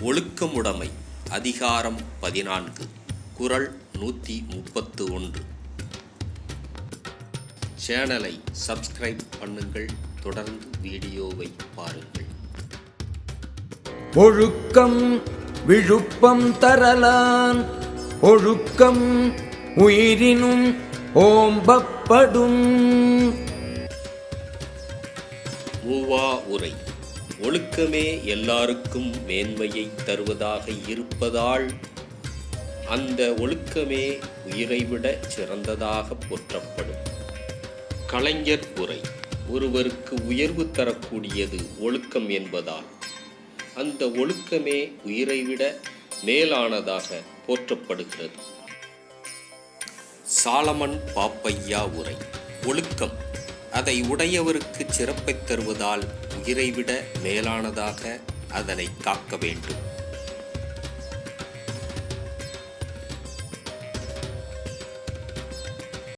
ஒழுக்கமுடைமை. அதிகாரம் பதினான்கு. குறள் நூற்றி முப்பத்து ஒன்று. சேனலை சப்ஸ்கிரைப் பண்ணுங்கள். தொடர்ந்து வீடியோவை பாருங்கள். ஒழுக்கம் விழுப்பம் தரலான். ஒழுக்கம் உயிரினும் ஓம்பப்படும். மூவா உரை. ஒழுக்கமே எல்லாருக்கும் மேன்மையை தருவதாக இருப்பதால் அந்த ஒழுக்கமே உயிரைவிட சிறந்ததாக போற்றப்படும். கலைஞர் உரை ஒருவருக்கு உயர்வு தரக்கூடியது ஒழுக்கம் என்பதால் அந்த ஒழுக்கமே உயிரைவிட மேலானதாக போற்றப்படுகிறது. சாலமன் பாப்பையா உரை ஒழுக்கம் அதை உடையவருக்கு சிறப்பைத் தருவதால் உயிரைவிட மேலானதாக அதனை காக்க வேண்டும்.